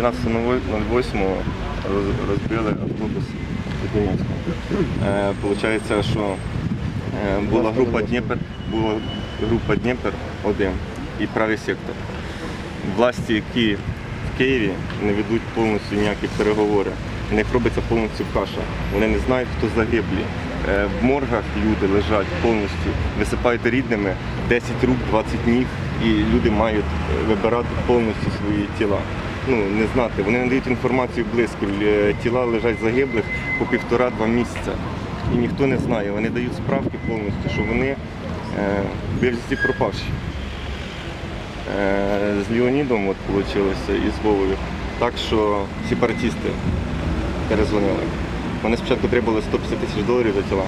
12.08 розбили автобус Донецьку. Е, Получається, що е, була група Дніпр, була група Дніпр 1 і правий сектор. Власті, які в Києві не ведуть повністю ніякі переговори. В них робиться повністю каша. Вони не знають, хто загиблі. Е, В моргах люди лежать повністю, висипають рідними 10 рук, 20 ніг, і люди мають е, вибирати повністю свої тіла. Ну, не знати. Вони не дають інформацію близько. Тіла лежать загиблих по півтора-два місяця. І ніхто не знає. Вони дають справки повністю, що вони е, безвісті пропавші. Е, з Леонідом от вийшло і з Вовою. Так що сепаратисти перезвонили. Вони спочатку требували 150 тисяч доларів за тіла.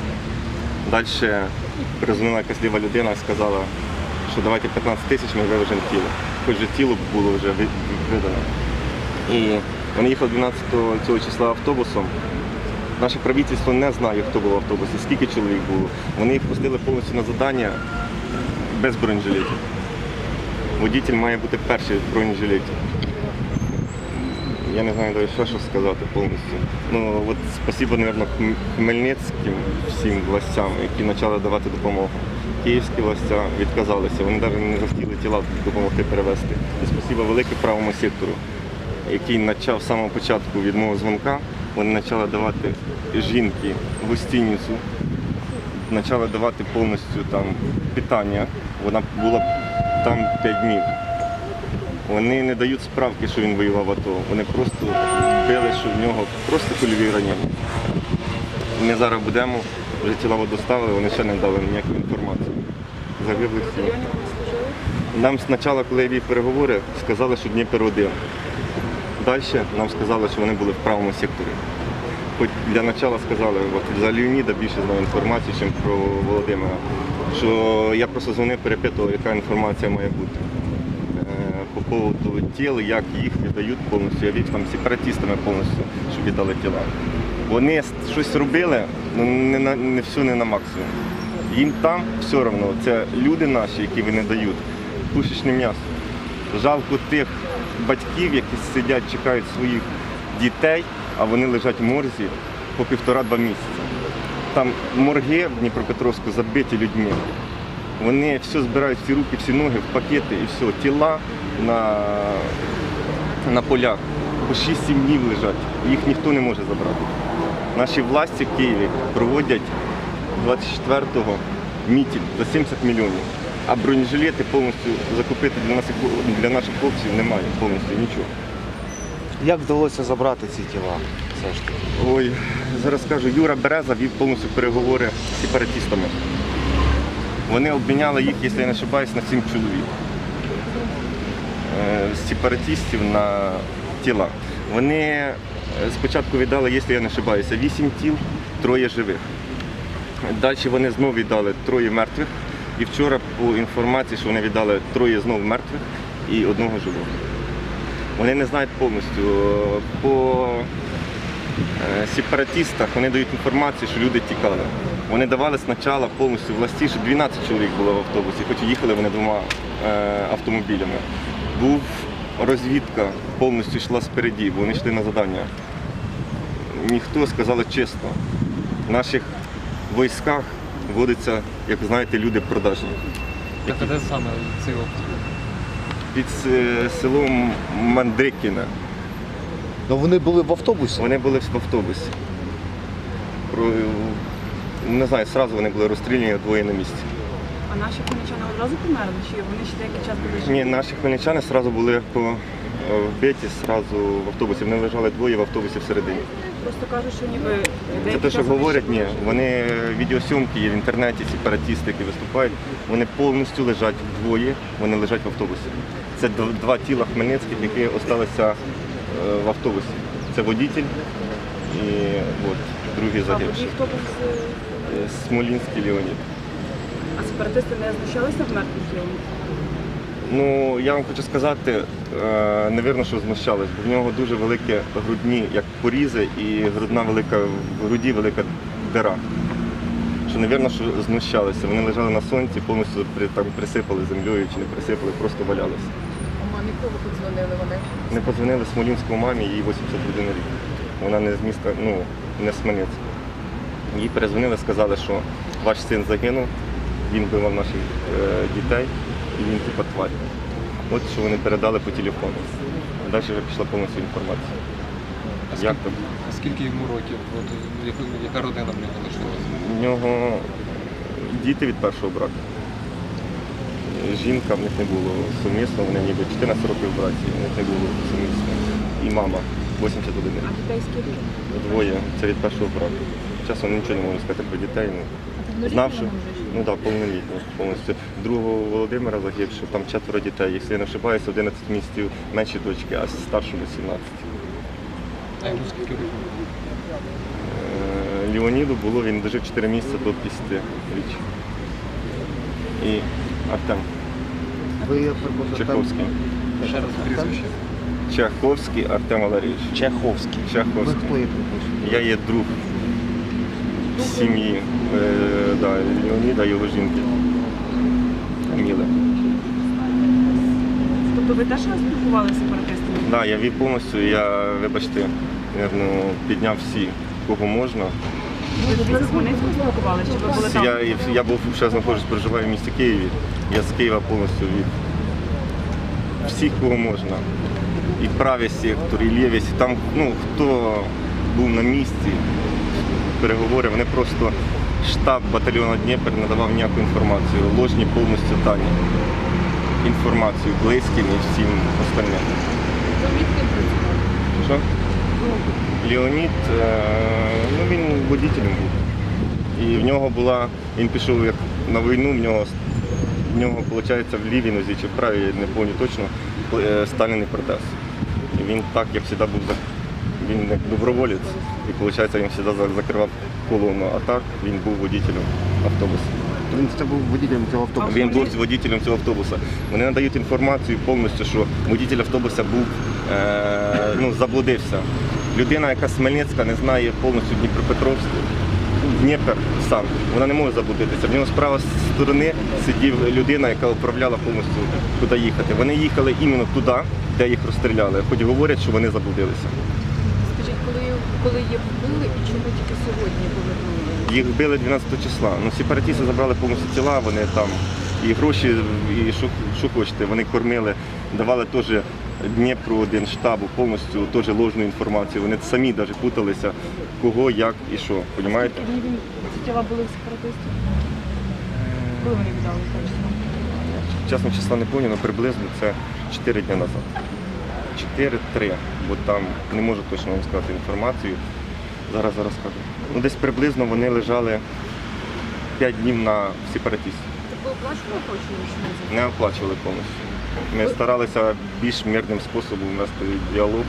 Далі перезвонила якась ліва людина і сказала, що давайте 15 тисяч ми вивеземо тіло. Хоч же тіло було вже ви- видано. І вони їхали 12 цього числа автобусом. Наше правительство не знає, хто був в автобусі, скільки чоловік було. Вони їх пустили повністю на завдання без бронежилетів. Водітель має бути перший в бронежилеті. Я не знаю навіть що, що сказати повністю. Ну от спасибо, мабуть, Хмельницьким всім властям, які почали давати допомогу. Київські властя відказалися, вони навіть не захотіли тіла допомогти перевезти. І спасибо велике правому сектору, який почав з самого початку від мого дзвонка. Вони почали давати жінки гостиницю, почали давати повністю там питання. Вона була там 5 днів. Вони не дають справки, що він воював в АТО. Вони просто били, що в нього просто кульові ранення. Ми зараз будемо, вже тіла доставили, вони ще не дали ніяку інформацію. Загиблих сіл. Нам спочатку, коли я вів переговори, сказали, що Дніпро один. Далі нам сказали, що вони були в правому секторі. Хоч для початку сказали, от за Леоніда більше знав інформації, ніж про Володимира. Що я просто дзвонив, перепитував, яка інформація має бути. По тіл, як їх віддають повністю. Я вів там сепаратистами повністю, щоб віддали тіла. Вони щось робили, ну не, на, не все не на максимум. Їм там все одно, це люди наші, які вони дають, пушечне м'ясо. Жалко тих батьків, які сидять, чекають своїх дітей, а вони лежать в морзі по півтора-два місяці. Там морги в Дніпропетровську забиті людьми. Вони все збирають всі руки, всі ноги в пакети і все. Тіла на, на полях по 6-7 днів лежать. Їх ніхто не може забрати. Наші власті в Києві проводять 24-го мітінг за 70 мільйонів. А бронежилети повністю закупити для наших, для наших хлопців немає повністю нічого. Як вдалося забрати ці тіла? Все ж таки? Ой, зараз скажу, Юра Береза вів повністю переговори з сепаратистами. Вони обміняли їх, якщо я не ошибаюсь, на сім чоловік. Е, З сепаратистів на тіла. Вони е, спочатку віддали, якщо я не ошибаюся, вісім тіл, троє живих. Далі вони знову віддали троє мертвих. І вчора по інформації, що вони віддали троє знову мертвих і одного живого. Вони не знають повністю. Е, По е, сепаратистах вони дають інформацію, що люди тікали. Вони давали спочатку повністю власті, що 12 чоловік було в автобусі, хоч і їхали вони двома е, автомобілями. Був розвідка, повністю йшла спереді, бо вони йшли на завдання. Ніхто сказали чесно. В наших військах вводиться, як знаєте, люди продажні. Так, а де саме цей опит? Під е, селом Мандрикіне. Ну вони були в автобусі. Вони були в автобусі. Не знаю, одразу вони були розстріляні двоє на місці. А наші хмельничани одразу померли? Чи вони ще деякий час були? Ні, наші хмельничани одразу були по е, вбиті, одразу в автобусі. Вони лежали двоє в автобусі всередині. Просто кажуть, що ніби Це те, що говорять, ні. Вони відеосйомки є в інтернеті, сепаратисти, які виступають, вони повністю лежать вдвоє, вони лежать в автобусі. Це два тіла хмельницьких, які залишилися е, в автобусі. Це водитель і от, другий А загибший. Смолінський Леонід. А сепаратисти не знущалися в мертвих тілах? Ну, я вам хочу сказати, е, невірно, що знущались, бо в нього дуже великі грудні, як порізи, і грудна велика в груді велика дира. Що, невірно, що знущалися. Вони лежали на сонці, повністю при, там, присипали землею чи не присипали, просто валялися. А мамі кого подзвонили вони? Не подзвонили Смолінську мамі, їй 81 рік. Вона не з міста, ну, не з Хмельницького. Їй перезвонили, сказали, що ваш син загинув, він бивав наших е, дітей і він типа тварь. От що вони передали по телефону. Далі вже пішла повністю інформація. Як там? А скільки йому років? От, яка, яка родина в нього лишилася? У нього діти від першого браку. Жінка в них не було сумісно, вони ніби 14 років в браці, в них не було сумісно. І мама 81 рік. А дітей скільки? Двоє, це від першого браку. Чесно, нічого не можу сказати про дітей. Ну, Ну, знав, що рідні вони вже ж. ну так, да, повнолітні повністю. Другого Володимира загибши, там четверо дітей, якщо я не ошибаюся, 11 місяців менші дочки, а старшому 17. А йому скільки років? Е, Леоніду було, він дожив 4 місяці до 50 річ. І Артем Ви Чеховський. Ще раз прізвище. Чеховський Артем Валерійович. Чеховський. Чеховський. Я є друг сім'ї е, да, Леоніда його жінки. Міли. Тобто ви теж спілкувалися з сепаратистами? Да, я вів повністю, я, вибачте, наверно, підняв всі, кого можна. Ви з Хмельницького спілкувалися, чи ви були там? Я, я був ще знаходжусь, проживаю в місті Києві. Я з Києва повністю від всіх, кого можна. І правий сектор, і лівий. Там, ну, хто був на місці, переговори, вони просто штаб батальйону Дніпр не давав ніяку інформацію, ложні повністю дані. Інформацію близьким і всім остальним. Що? Леонід, е, ну він водителем був. І в нього була, він пішов як на війну, в нього, в нього виходить, в лівій нозі чи в правій, не пам'ятаю точно, е, сталіний протез. І він так, як завжди був, він як доброволець, і виходить, він завжди закривав колону, а так він був водителем автобуса. Він це був водієм цього автобуса. Він був водителем цього автобуса. Вони надають інформацію повністю, що водитель автобуса був е, ну, заблудився. Людина, яка з Хмельницька не знає повністю Дніпропетровську, Дніпр сам, вона не може заблудитися. В нього з правої сторони сидів людина, яка управляла повністю туди їхати. Вони їхали іменно туди, де їх розстріляли, хоч говорять, що вони заблудилися. Коли, їх вбили і чому тільки сьогодні повернули? Їх вбили 12 числа. Ну, сепаратісти забрали повністю тіла, вони там і гроші, і що, що хочете. Вони кормили, давали теж Дніпру один штабу повністю теж ложну інформацію. Вони самі навіть путалися, кого, як і що. Понімаєте? Ці тіла були в сепаратистів? Коли вони віддали точно? Чесно числа не пам'ятаю, але приблизно це 4 дні назад. 4-3, бо там не можу точно вам сказати інформацію. Зараз зараз скажу. Ну десь приблизно вони лежали 5 днів на сепаратісті. Ви оплачували чи не оплачували повністю. Ми старалися більш мирним способом вести діалог.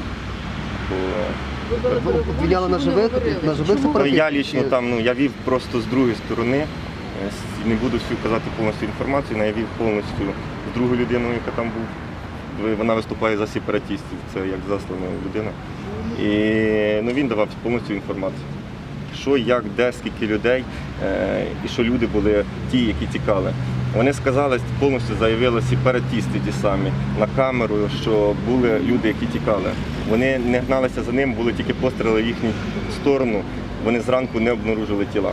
Бо обвиняли на живих, на живих сепаратистів? я лічно там ну, я вів просто з другої сторони. Не буду всю казати повністю інформацію, але я вів повністю з другою людиною, яка там був. Вона виступає за сепаратистів, це як заслана людина. І ну, він давав повністю інформацію. Що, як, де, скільки людей, е, і що люди були ті, які тікали. Вони сказали, повністю заявили сепаратісти ті самі на камеру, що були люди, які тікали. Вони не гналися за ним, були тільки постріли в їхню сторону. Вони зранку не обнаружили тіла.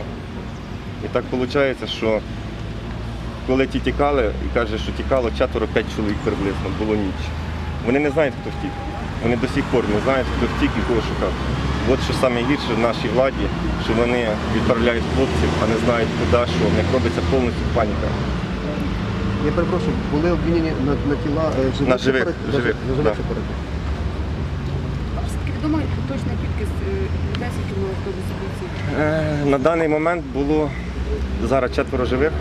І так виходить, що коли ті тікали, і каже, що тікало четверо-п'ять чоловік приблизно, було ніч. Вони не знають, хто втік. Вони до сих пор не знають, хто втік і кого шукав. От що саме гірше в нашій владі, що вони відправляють хлопців, а не знають куди, що в них робиться повністю паніка. Я перепрошую, були обвинені на, на тіла е, живих На живих, живих, На живих да. сепаратистів. А Скільки відома точна кількість е, людей, з якими автобусі бійці? Е, На даний момент було зараз четверо живих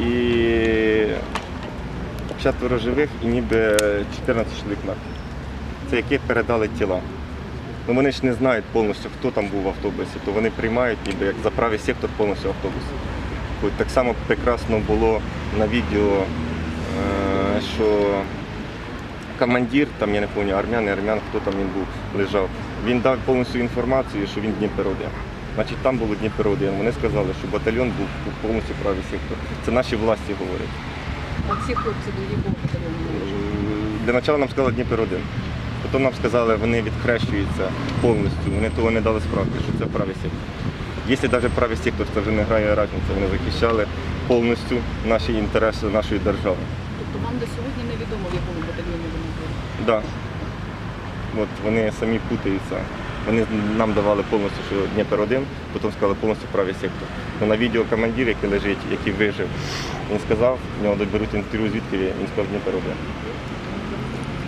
і четверо живих і ніби 14 чоловік мертвих. Це яких передали тіла. Ну вони ж не знають повністю, хто там був в автобусі, то вони приймають ніби як за правий сектор повністю автобус. Так само прекрасно було на відео, е, що командир, там я не пам'ятаю, армян, армян, хто там він був, лежав. Він дав повністю інформацію, що він Дніпро. Значить, там було Дніпро один. Вони сказали, що батальйон був повністю правий сектор. Це наші власті говорять. А ці хлопці до якого батальйону? Для початку нам сказали Дніпер 1. Потім нам сказали, вони відхрещуються повністю. Вони того не дали справки, що це правий сектор. Якщо навіть правий сектор, це вже не грає різниці. Вони захищали повністю наші інтереси нашої держави. Тобто вам до сьогодні невідомо, в якому батальйоні вони були? Да. От вони самі путаються. Вони нам давали повністю, що Дніпер 1, потім сказали повністю правий сектор. Ну, на відео командир, який лежить, який вижив, він сказав, в нього доберуть інтерв'ю звідки він сказав Дніпер 1.